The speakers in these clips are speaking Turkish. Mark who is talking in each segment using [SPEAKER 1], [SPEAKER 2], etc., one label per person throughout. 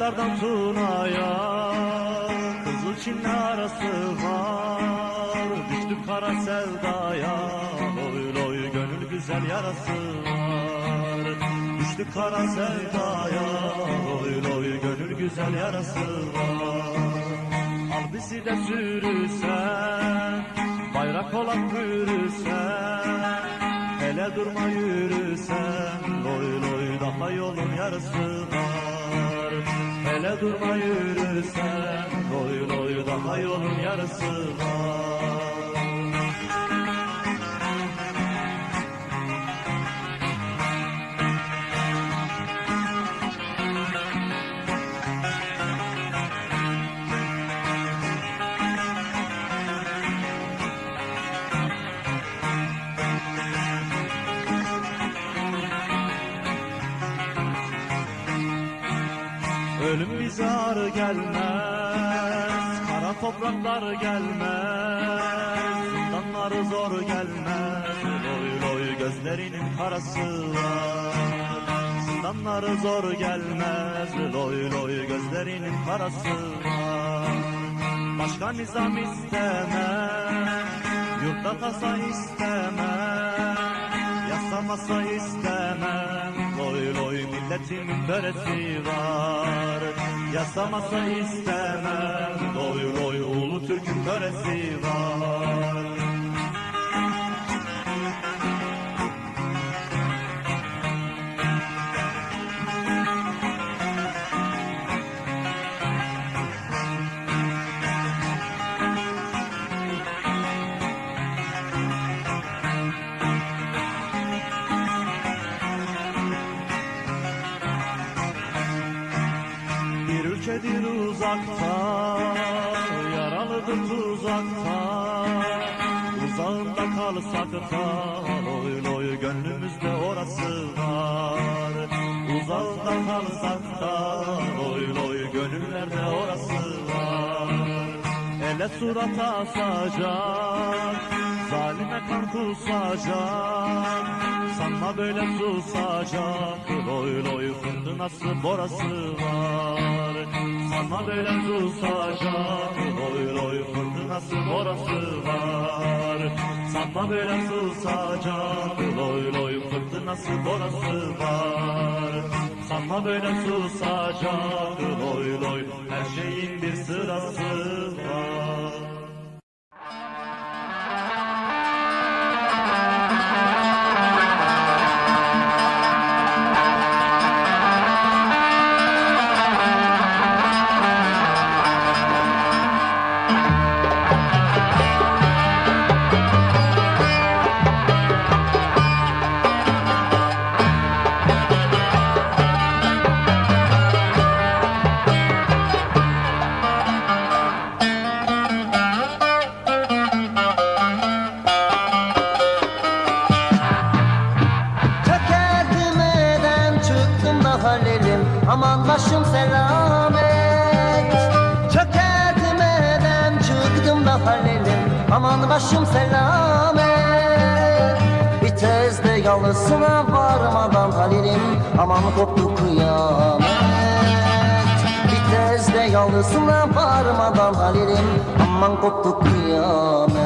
[SPEAKER 1] Çaylardan Tuna'ya Kızıl Çin'le arası var. Düştük kara sevdaya Loy loy gönül güzel yarası var. Düştük kara sevdaya Loy loy gönül güzel yarası var. Al bizi de sürürsen Bayrak olan yürürsen Hele durma yürürsen Loy loy daha yolun yarısı var Hele durma yürürsen Loy loy daha yolun yarısı var Ağır gelmez Kara topraklar gelmez Zindanları zor gelmez Loy loy gözlerinin karası var. Zindanları zor gelmez Loy loy gözlerinin karası var. Başka nizam istemem Yurtta tasa istemem Yasamasa istemem Loy loy milletimin töresi var Yasamasa istemem. Loy loy ulu Türk'ün töresi var uzakta Yaralıdır tuzakta Uzağında kalsak da Loy loy gönlümüzde orası var. Uzağında kalsak da Loy loy gönüllerde orası var. Ele surata asacak Zalime kan kusacak Sanma böyle susacak. Loy loy fırtınası borası var. Sanma böyle susacak Loy loy fırtınası borası var. Sanma böyle susacak Loy loy fırtınası borası var. Sanma böyle susacak Loy loy her şeyin bir sırası var
[SPEAKER 2] halelim Aman başım selamet Bir tezde yalısına varmadan halelim Aman koptu kıyamet. Bir tezde yalısına varmadan halelim Aman koptu kıyamet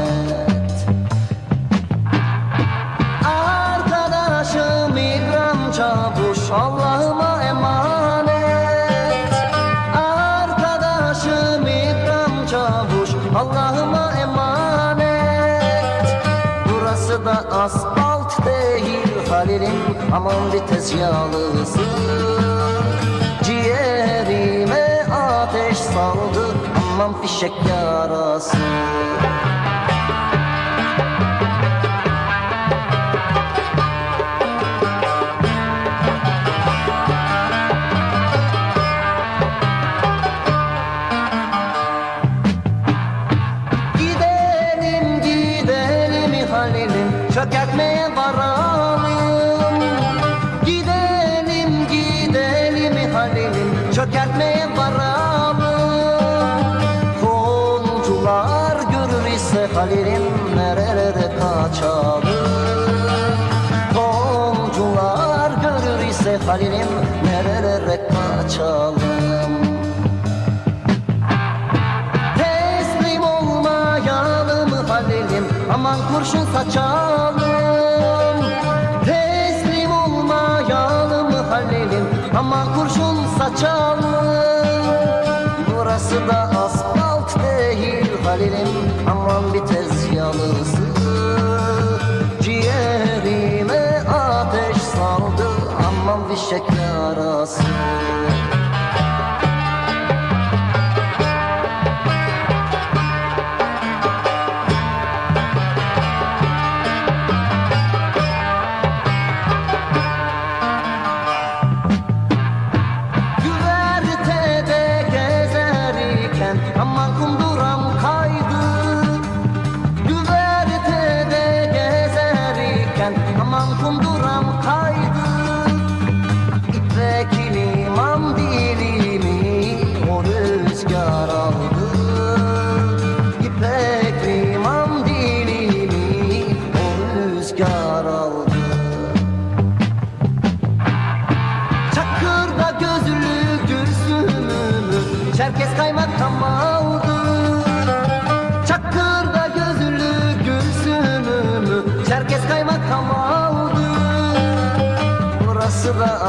[SPEAKER 2] Aman vites yalısı Ciğerime ateş saldı Aman fişek yarası nerelere kaçalım? Teslim olmayalım Halil'im aman kurşun saçalım. Teslim olmayalım Halil'im aman kurşun saçalım. Burası da asfalt değil Halil'im aman biter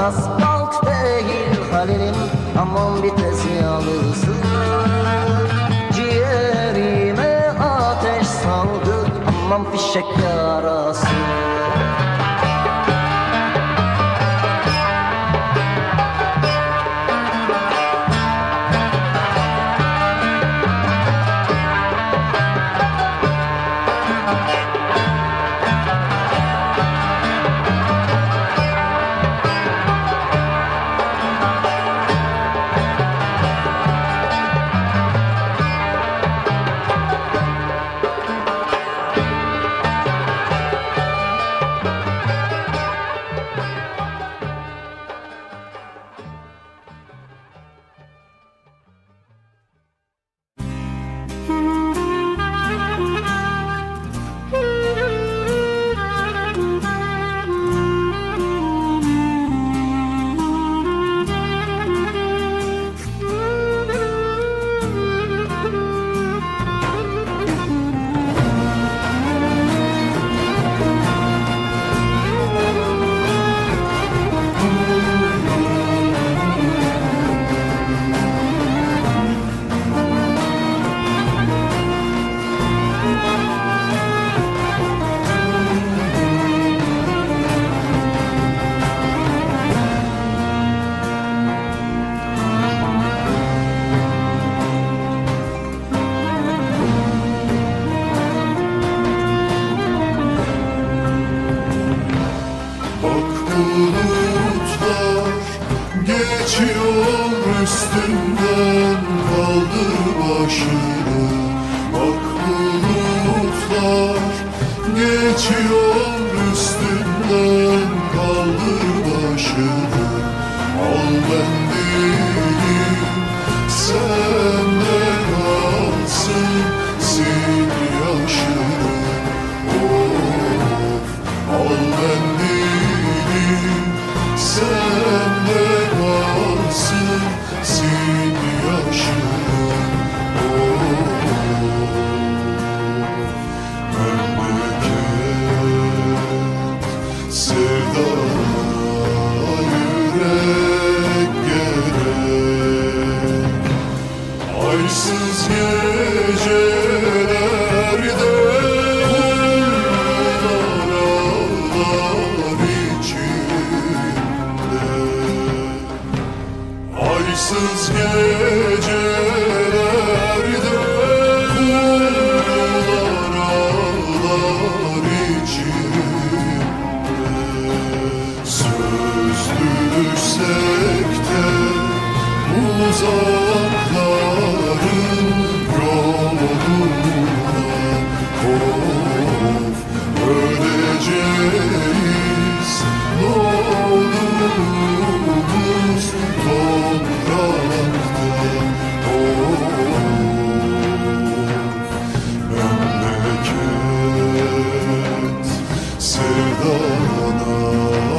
[SPEAKER 2] asfalt değil haberim Aman vitesi alırsın. Ciğerime ateş saldı Aman
[SPEAKER 3] fişekle Christmas game. yurduna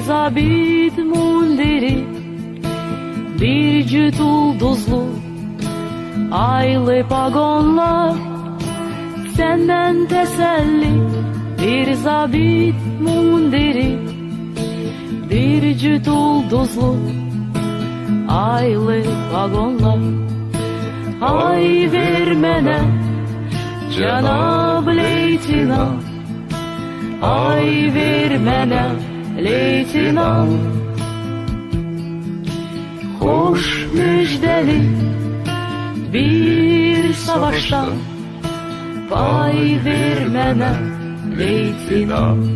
[SPEAKER 3] zabit mundiri Bir cüt ulduzlu aylı pagonlar Senden teselli bir zabit mundiri bir cüt ulduzlu aylı vagonlar Ay vermene Cenab leytinant Ay vermene leytinant Hoş müjdeli bir savaştan Pay vermene leytinant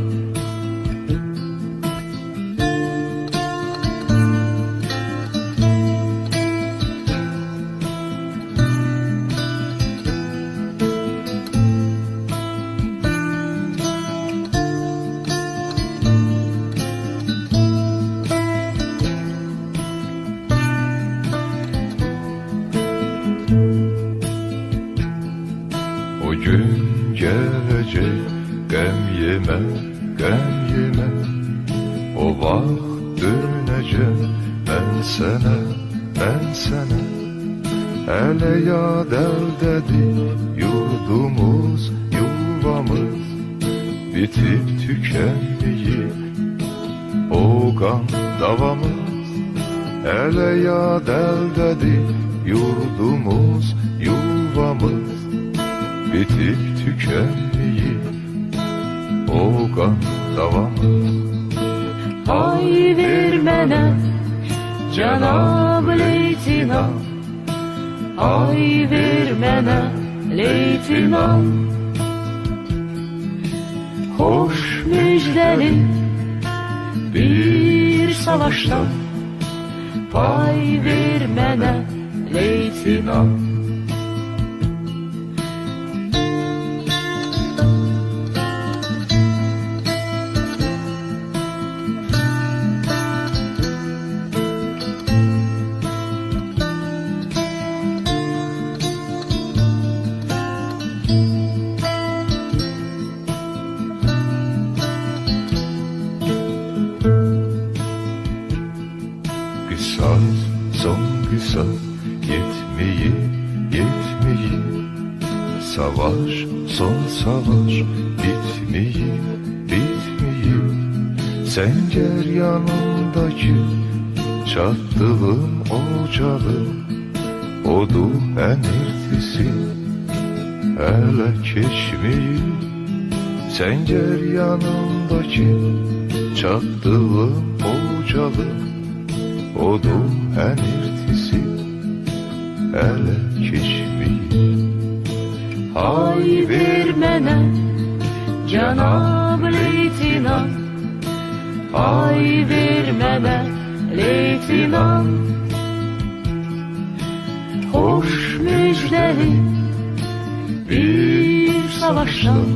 [SPEAKER 4] Bitip tükenmeyip o kan davamız Hele ya dedi yurdumuz, yuvamız. Bitip tükenmeyip o kan davamız.
[SPEAKER 3] Ay vermene Cenab leytinant Ay vermene leytinant Hoş müjdeli bir savaştan Pay vermene leytinant
[SPEAKER 4] Sencer yanındaki çattığım ocağı Odu enirtisi ele keçmeyip Sencer yanındaki çattığım ocağı Odu enirtisi ele keçmeyip
[SPEAKER 5] Ay ver mənə Cənab leytinant Ay ver mənə leytinant Xoş müjdəli bir savaşdan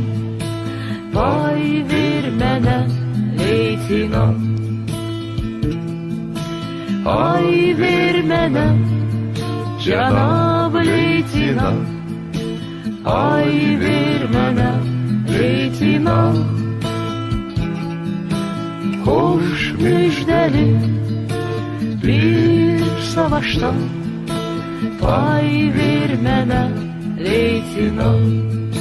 [SPEAKER 5] Pay ver mənə leytinant Ay ver mənə Cənab leytinant Ay ver mənə Xoş müjdəli bir savaşdan Pay ver mənə leytinant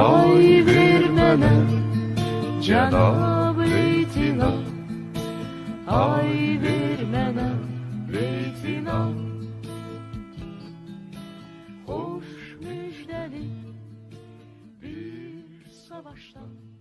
[SPEAKER 5] Ay ver mənə cənab leytinant Ay ver mənə leytinant Xoş müjdəli bir savaşdan